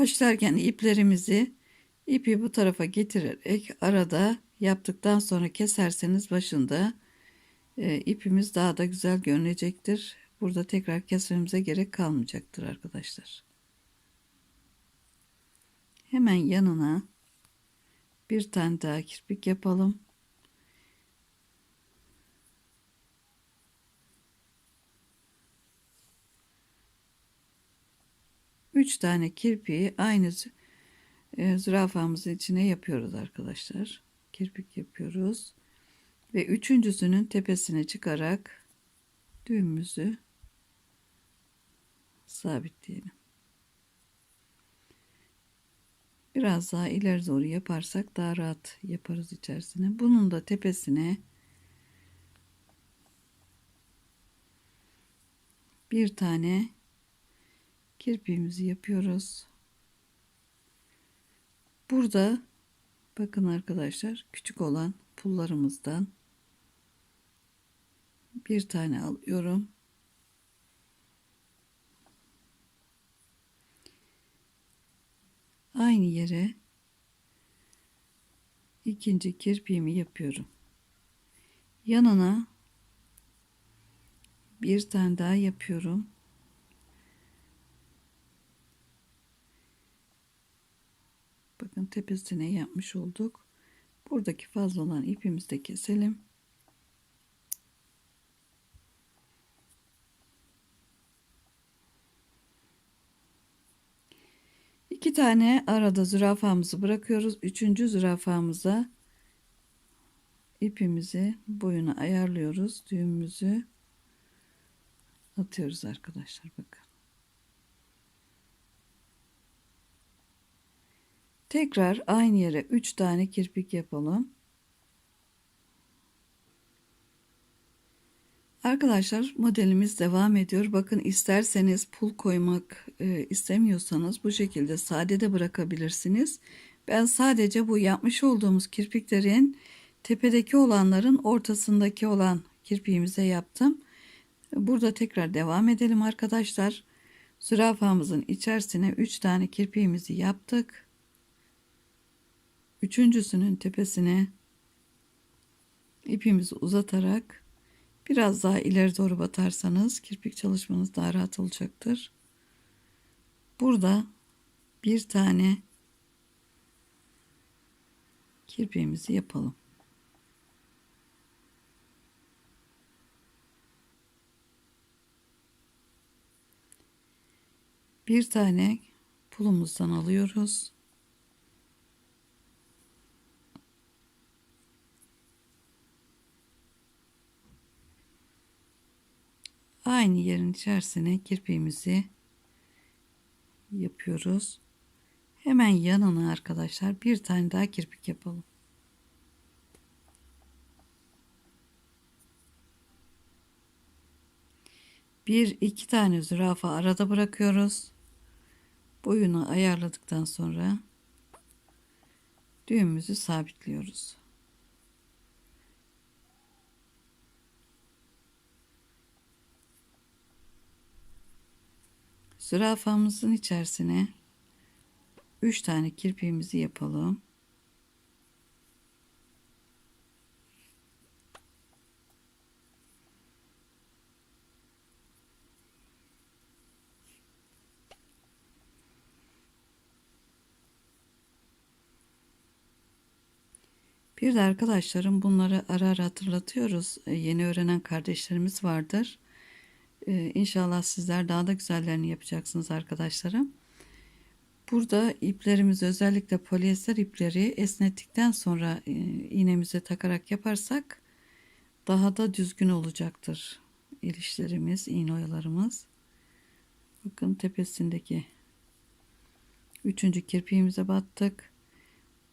Başlarken iplerimizi ipi bu tarafa getirerek arada yaptıktan sonra keserseniz başında e, ipimiz daha da güzel görünecektir. Burada tekrar kesmemize gerek kalmayacaktır arkadaşlar. Hemen yanına bir tane daha kirpik yapalım. Üç tane kirpiği aynı e, zürafamızın içine yapıyoruz arkadaşlar. Kirpik yapıyoruz. Ve üçüncüsünün tepesine çıkarak düğümümüzü sabitleyelim. Biraz daha ileri doğru yaparsak daha rahat yaparız içerisine. Bunun da tepesine bir tane kirpiğimizi yapıyoruz. Burada bakın arkadaşlar küçük olan pullarımızdan bir tane alıyorum. Aynı yere ikinci kirpiğimi yapıyorum. Yanına bir tane daha yapıyorum. Bakın tepesine yapmış olduk. Buradaki fazla olan ipimizi de keselim. İki tane arada zürafamızı bırakıyoruz. Üçüncü zürafamıza ipimizi boyuna ayarlıyoruz. Düğümümüzü atıyoruz arkadaşlar bakın. Tekrar aynı yere 3 tane kirpik yapalım. Arkadaşlar modelimiz devam ediyor. Bakın isterseniz pul koymak e, istemiyorsanız bu şekilde sade de bırakabilirsiniz. Ben sadece bu yapmış olduğumuz kirpiklerin tepedeki olanların ortasındaki olan kirpiğimize yaptım. Burada tekrar devam edelim arkadaşlar. Zürafamızın içerisine 3 tane kirpiğimizi yaptık. Üçüncüsünün tepesine ipimizi uzatarak biraz daha ileri doğru batarsanız kirpik çalışmanız daha rahat olacaktır. Burada bir tane kirpiğimizi yapalım. Bir tane pulumuzdan alıyoruz. Aynı yerin içerisine kirpiğimizi yapıyoruz. Hemen yanına arkadaşlar bir tane daha kirpik yapalım. Bir iki tane zürafa arada bırakıyoruz. Boyunu ayarladıktan sonra düğümümüzü sabitliyoruz. Zürafamızın içerisine 3 tane kirpiğimizi yapalım. Bir de arkadaşlarım bunları ara ara hatırlatıyoruz. E, yeni öğrenen kardeşlerimiz vardır. Ee, inşallah sizler daha da güzellerini yapacaksınız arkadaşlarım. Burada iplerimizi özellikle polyester ipleri esnettikten sonra e, iğnemize takarak yaparsak daha da düzgün olacaktır ilişlerimiz, iğne oyalarımız. Bakın tepesindeki üçüncü kirpiğimize battık.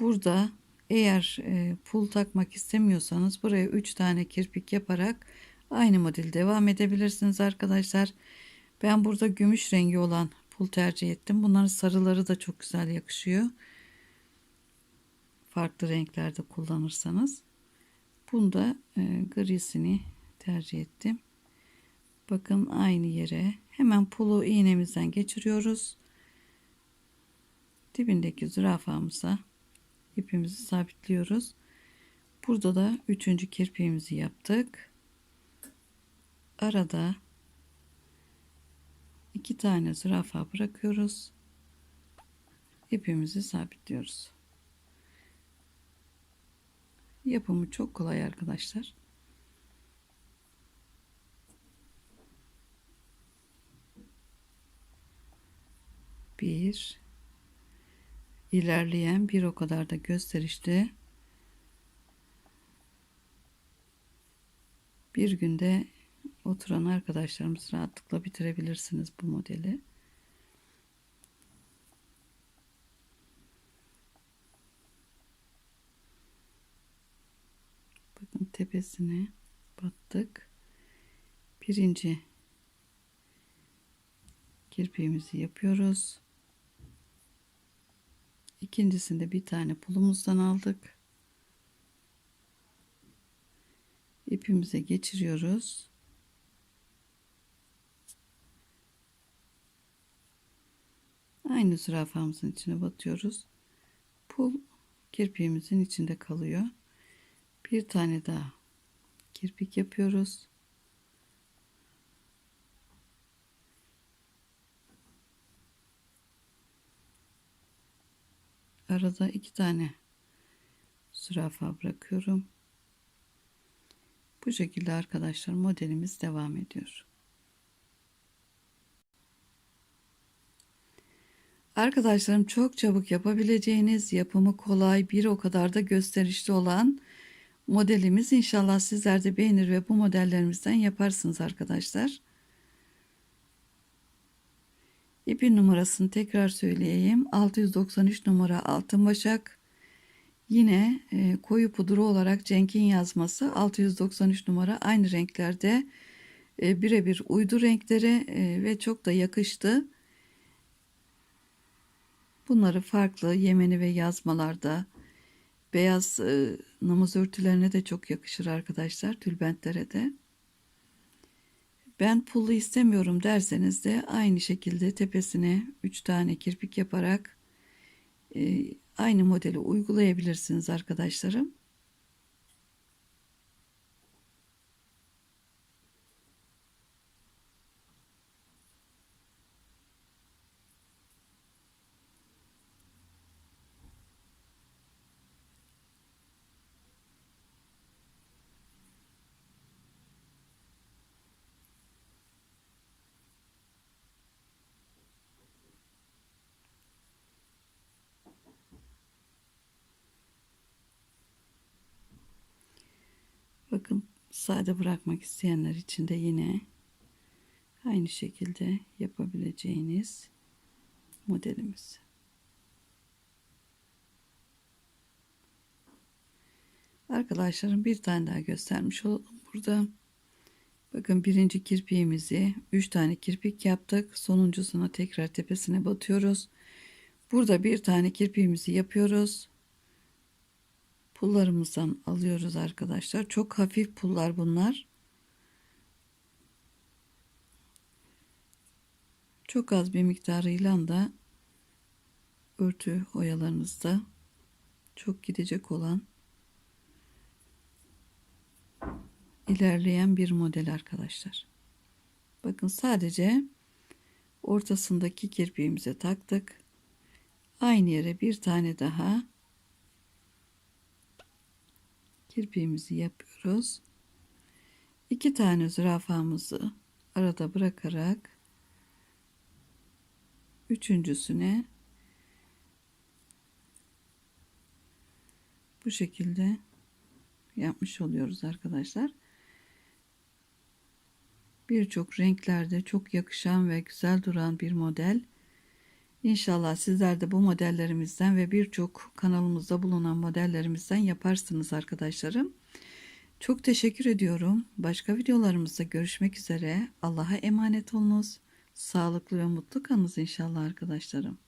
Burada eğer e, pul takmak istemiyorsanız buraya üç tane kirpik yaparak Aynı model devam edebilirsiniz arkadaşlar. Ben burada gümüş rengi olan pul tercih ettim. Bunların sarıları da çok güzel yakışıyor. Farklı renklerde kullanırsanız. Bunda e, grisini tercih ettim. Bakın aynı yere hemen pulu iğnemizden geçiriyoruz. dibindeki zürafamıza ipimizi sabitliyoruz. Burada da üçüncü kirpiğimizi yaptık. Arada iki tane zürafa bırakıyoruz. İpimizi sabitliyoruz. Yapımı çok kolay arkadaşlar. Bir ilerleyen bir o kadar da gösterişli bir günde oturan arkadaşlarımız rahatlıkla bitirebilirsiniz bu modeli. Bakın tepesine battık. Birinci kirpiğimizi yapıyoruz. İkincisinde bir tane pulumuzdan aldık. İpimize geçiriyoruz. Aynı zürafamızın içine batıyoruz. Pul kirpiğimizin içinde kalıyor. Bir tane daha kirpik yapıyoruz. Arada iki tane zürafa bırakıyorum. Bu şekilde arkadaşlar modelimiz devam ediyor. Arkadaşlarım çok çabuk yapabileceğiniz yapımı kolay bir o kadar da gösterişli olan modelimiz inşallah sizler de beğenir ve bu modellerimizden yaparsınız arkadaşlar. İpin numarasını tekrar söyleyeyim. 693 numara altın başak. Yine e, koyu pudra olarak Cenk'in yazması 693 numara aynı renklerde e, birebir uydu renkleri e, ve çok da yakıştı. Bunları farklı yemeni ve yazmalarda beyaz e, namaz örtülerine de çok yakışır arkadaşlar tülbentlere de. Ben pullu istemiyorum derseniz de aynı şekilde tepesine 3 tane kirpik yaparak e, aynı modeli uygulayabilirsiniz arkadaşlarım. Bakın sade bırakmak isteyenler için de yine aynı şekilde yapabileceğiniz modelimiz. Arkadaşlarım bir tane daha göstermiş olalım burada. Bakın birinci kirpiğimizi 3 tane kirpik yaptık. Sonuncusuna tekrar tepesine batıyoruz. Burada bir tane kirpiğimizi yapıyoruz pullarımızdan alıyoruz arkadaşlar. Çok hafif pullar bunlar. Çok az bir miktarıyla da örtü oyalarınızda çok gidecek olan ilerleyen bir model arkadaşlar. Bakın sadece ortasındaki kirpiğimize taktık. Aynı yere bir tane daha kirpiğimizi yapıyoruz. İki tane zürafamızı arada bırakarak üçüncüsüne bu şekilde yapmış oluyoruz arkadaşlar. Birçok renklerde çok yakışan ve güzel duran bir model. İnşallah sizler de bu modellerimizden ve birçok kanalımızda bulunan modellerimizden yaparsınız arkadaşlarım. Çok teşekkür ediyorum. Başka videolarımızda görüşmek üzere. Allah'a emanet olunuz. Sağlıklı ve mutlu kalınız inşallah arkadaşlarım.